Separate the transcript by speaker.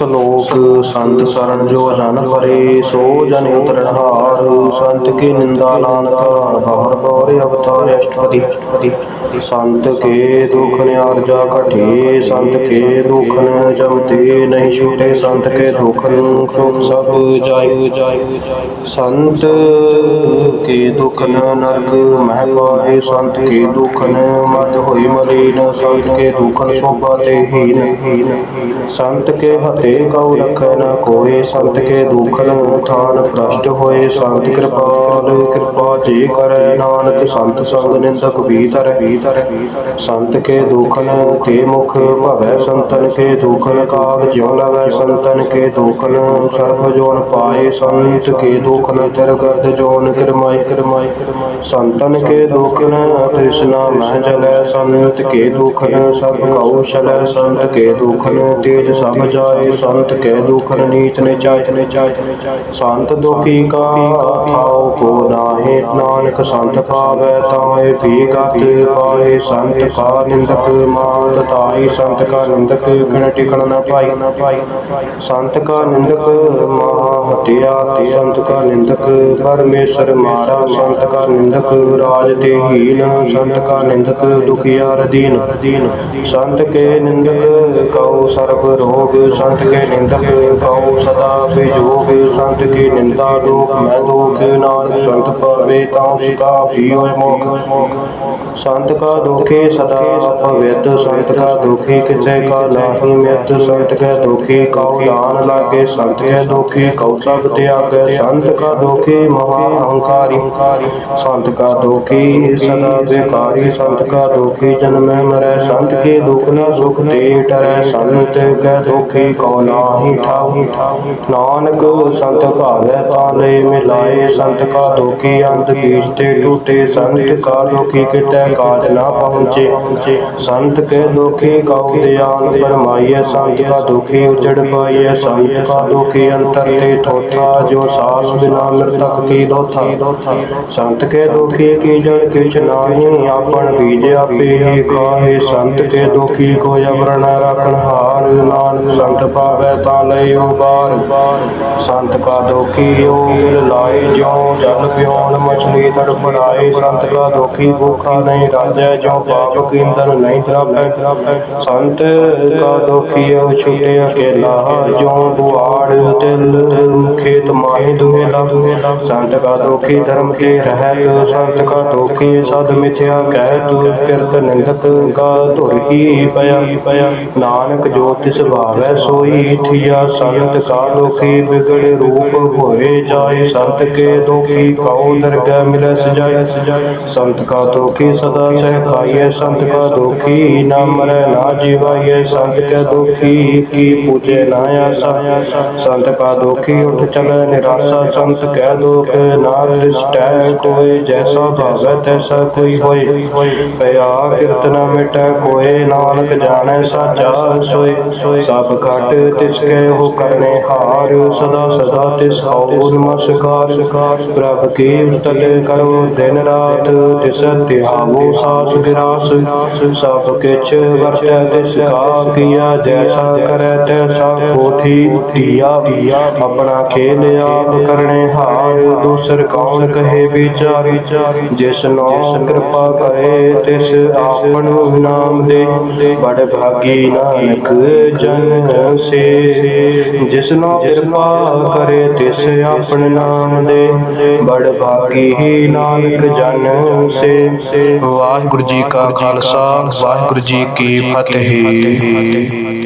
Speaker 1: ਸ਼ਲੋਕ ਸੰਤ ਸਰਨ ਜੋ ਜਨ ਪਰੇ ਸੋ ਜਨ ਉਤਰਨ ਹਾਰ, ਸੰਤ ਕੀ ਨਿੰਦਾ ਨਾਨਕ ਬਾਹਰ ਬੋਰੇ ਅਵਤਾਰ ਅਸ਼ਟਪਦੀ। ਸੰਤ ਕੇ ਦੁਖ ਨਿਆਰਜਾ ਘਟੇ, ਸੰਤ ਕੇ ਦੁਖ ਨ ਜਮਤੇ, ਨਹੀਂ ਛੂਟੇ, ਸੰਤ ਕੇ ਦੁਖ ਸੁਖ ਸਭ ਜਾਇ ਸੰਤ ਕੇ ਦੁਖ ਨ ਨਰਕ ਮਹਿ ਪਾਏ ਸੰਤ ਕੇ ਦੁਖ ਨ ਮਤ ਹੋਈ ਮਲੀਨ, ਸੰਤ ਕੇ ਦੁਖ ਨ ਸ਼ੋਭਾ ਤੇ ਹੀਨ। ਸੰਤ ਕੇ ਹਤੇ ਕਉ ਰਖੈ ਨ ਕੋਏ, ਸੰਤ ਕੇ ਦੁਖ ਨ ਥਾਨ ਪ੍ਰਸ਼ਟ ਹੋਏ ਸੰਤ ਕਿਰਪਾਲ। ਕਿਰਪਾ ਜੀ ਕਰੈ, ਨਾਨਕ ਸੰਤ ਸੰਗ ਨਿੰਦਕ ਵੀ ਧਰੈ ਸੰਤ ਕੇ ਦੁਖ ਤੇ ਮੁਖ, ਭਗੈ ਸੰਤਨ ਕੇ ਦੁਖ ਨ ਕਾਗ, ਜਿਉ ਲਵੈ ਸੰਤਨ ਕੇ ਦੁਖ ਸਰਬ ਜੋਨ ਪਾਏ ਸੰਤ ਕੇ ਦੁਖ ਨ ਤਿਰ ਗਰਦ ਜੋਨ ਕਿਰਮਾਈ। ਕਿਰਮਾਈ ਸੰਤਨ ਕੇ ਦੁਖ ਨ ਤ੍ਰਿਸ਼ਨਾ ਮਹਿ ਜਲੈ। ਸੰਤ ਕੇ ਦੁਖ ਨ, ਸਭ ਕਉ ਛਲੈ। ਸੰਤ ਕੇ ਦੁਖ ਤੇਜ ਸਭ ਜਾਏ। ਸੰਤ ਕੇ ਦੁਖ ਨ ਨੀਚ ਨਿਚਾਇ ਨਿਚਾਇ ਸੰਤ ਦੁਖੀ ਕਾ ਖਾਓ ਕੋ ਨਾਹੀ, ਨਾਨਕ ਸੰਤ ਪਾਵੈ ਤਾਏ ਵੀ ਗਤ ਪਾਏ ਸੰਤ ਕਾ ਨਿੰਦਕ ਮਾਤ ਤਾਈ ਸੰਤ ਕਾ ਨਿੰਦਕ ਕਿਣ ਟਿਕਣ ਨ ਪਾਈ। ਸੰਤ ਕਾ ਨਿੰਦਕ ਮਹਾ ਹਟਿਆ ਤੇ ਸੰਤ ਕਾ ਨਿੰਦਕ ਪਰਮੇਸ਼ਰ ਮਾਰਾ। ਸੰਤ ਕਾ ਨਿੰਦਕ ਰਾਜ ਤੇ ਹੀਨ, ਸੰਤ ਕਾ ਨਿੰਦਕ ਦੁਖੀਆ ਰਦੀਨ ਸੰਤ ਕੇ ਨਿੰਦਕ ਕਉ ਸਰਬ ਰੋਗ ਸੰਤ ਕੇ ਨਿੰਦਕ ਕਉ ਸਦਾ ਬਿਜੋਗ ਸੰਤ ਕੀ ਨਿੰਦਾ ਲੋਕ ਮੈਂ ਦੋਖ ਨਾਨਕ ਸੰਤ ਪਾਵੇ ਤਾਂ ਸਿਕਾ ਵੀ ਹੋਏ ਮੋਖ। ਸੰਤ ਕਾ ਦੁਖੇ ਸਦਾ ਅਪਵਿੱਤ ਸੰਤ ਕਾ ਦੁਖੀ ਕਿਸੇ ਕਾ ਨਾਹੀ ਮਿਤ, ਸੰਤ ਕੈ ਦੁਖੀ ਕਉ ਦਾਨ ਲਾਗੇ, ਸੰਤ ਕੈ ਦੁਖੀ ਕਉ ਸਭ ਤਿਆਗੈ। ਸੰਤ ਕਾ ਦੁਖੀ ਮਹਾ ਅਹੰਕਾਰੀ, ਸੰਤ ਕਾ ਦੁਖੀ ਸਦਾ ਬੇਕਾਰੀ, ਸੰਤ ਕਾ ਦੁਖੀ ਜਨਮੈ ਮਰੈ। ਸੰਤ ਕੇ ਦੁਖ ਨ ਸੁਖ ਤੇ ਟਰੈ, ਸੰਤ ਕੈ ਦੁਖੀ ਕਉ ਨਾਹੀ ਠਾਹੂ ਨਾਨਕ, ਸੰਤ ਭਾਵੈ ਤਾਂ ਮਿਲਾਏ, ਸੰਤ ਕਾ ਦੁਖੀ ਅੰਤ ਬੀਜ ਟੂਟੇ, ਸੰਤ ਕਾ ਦੁਖੀ ਕਿਤੈ ਕਾਜ ਨਾ ਪਹੁੰਚੇ। ਸੰਤ ਕੇ ਦੁਖੀ ਕਉ ਦਿਆਨ ਪਰਮਾਈਐ, ਸੰਤ ਕਾ ਦੁਖੀ ਉਜੜ ਪਾਈਐ, ਸੰਤ ਕਾ ਦੁਖੀ ਅੰਤਰ ਤੇ ਥੋਥਾ ਜੋ ਸਾਸ ਬਿਨਾ ਮਰਤਕ ਕੀ ਦੋਥਾ ਸੰਤ ਕੇ ਦੁਖੀ ਕੀ ਜੜ ਕਿਛ ਨਾਹੀ, ਆਪਣ ਬੀਜ ਆਪੇ ਹੀ ਕਾਹੇ। ਸੰਤ ਕੇ ਦੁਖੀ ਕੋ ਜਬਰ ਨ ਹਾਰ, ਨਾਨਕ ਸੰਤ ਪਾਵੈ ਤਾਂ ਲਇਓ ਬਾਰ। ਸੰਤ ਕਾ ਦੋਖੀ ਓ ਲਾਏ ਜਿਉ, ਜਲ ਪਿਉਣ ਮਛਲੀ ਤੜਫੜਾਏ ਸੰਤ ਕਾ ਦੁਖੀ ਭੁਖਾ ਨਹੀਂ ਰਾਜੈ ਜੋ ਪਾਪ ਕੀੰਦਨ ਨਹੀਂ ਤਰਾਪੈ ਸੰਤ ਕਾ ਦੋਖੀ ਓ ਛੁਟੇ ਅਕੇਲਾ ਜੋ ਦੁਆੜ ਦਿਲ ਖੇਤ ਮਾਹੀ ਦੁਹੇਲਾ ਸੰਤ ਕਾ ਦੁਖੀ ਧਰਮ ਕੇ ਰਹਿਤ, ਸੰਤ ਕਾ ਦੋਖੀ ਸਦ ਮਿਥਿਆ ਕਹਿ ਕਹਿਤ ਕਿਰਤ ਨਿੰਦਕ ਕਾ ਧੁਰ ਹੀ ਪਿਆ। ਨਾਨਕ ਜੋ ਤਿਸ ਭਾਵੈ ਸੋਈ ਥੀਆ ਸੰਤ ਕਾ ਦੁਖੀ ਬਿਗੜ ਰੂਪ ਹੋਏ ਜਾਏ। ਸੰਤ ਕੇ ਦੁਖੀ ਕਉ ਦਰਗਹਿ ਮਿਲੈ ਸਜਾਏ। ਸੰਤ ਕਾ ਦੁਖੀ ਸਦਾ ਸਹਿਕਾਈਐ ਸੰਤ ਕਾ ਦੁਖੀ ਨਾ ਮਰੈ ਨਾ ਜੀਵਾਈਐ। ਸੰਤ ਕੈ ਦੁਖੀ ਕੀ ਪੂਜੈ ਨਾ ਆਸਾ ਸੰਤ ਕਾ ਦੁਖੀ ਉਠ ਚਲੈ ਨਿਰਾਸਾ। ਸੰਤ ਕੈ ਦੁਖ ਨਾ ਦ੍ਰਿਸ਼ਟੈ ਕੋਇ ਜੈਸਾ ਭਾਵੈ ਤੈਸਾ ਕੋਈ ਹੋਏ। ਪਿਆ ਕਿਰਤ ਨ ਮਿਟੈ ਕੋਏ। ਨਾਨਕ ਜਾਣੈ ਸਾਚਾ ਸੋਏ ਸਭ ਘਟ ਤਿਸ ਕੈ ਉਹ ਕਰਨੇ ਹਾਰ, ਸਦਾ ਸਦਾ ਤਿਸ ਕਉ ਨਮਸਕਾਰ ਪ੍ਰਭ ਕੀ ਉਸਤਤ ਕਰੋ ਦਿਨ ਰਾਤ, ਤਿਸ ਧਿਆਵੋ ਸਾਸ ਗਿਰਾਸ ਸਭ ਕਿਛ ਵਰਤੈ ਤਿਸ ਕਾ, ਕੀਆ ਜੈਸਾ ਕਰੈ ਤੈਸਾ ਪੋਥੀ ਧੀਆ, ਆਪਣਾ ਖੇਲ ਆਪ ਕਰਨੇ ਹਾਰ, ਦੂਸਰ ਕੌਣ ਕਹੇ ਵਿਚਾਰੀ। ਜਿਸ ਨੋ ਕਿਰਪਾ ਕਰੇ, ਤਿਸ ਆਪਨ ਨਾਮ ਦੇ। ਬੜ ਭਾਗੀ ਨਾਨਕ ਜਨ ਸੇ ਜਿਸ ਨੋ ਕਿਰਪਾ ਕਰੇ ਤਿਸ ਆਪਨ ਨਾਮ ਦੇ। ਬੜ ਭਾਗੀ ਹੀ ਨਾਨਕ ਜਨ ਸੇ ਵਾਹਿਗੁਰੂ ਜੀ ਕਾ ਖਾਲਸਾ, ਵਾਹਿਗੁਰੂ ਜੀ ਕੀ ਫਤਿਹ।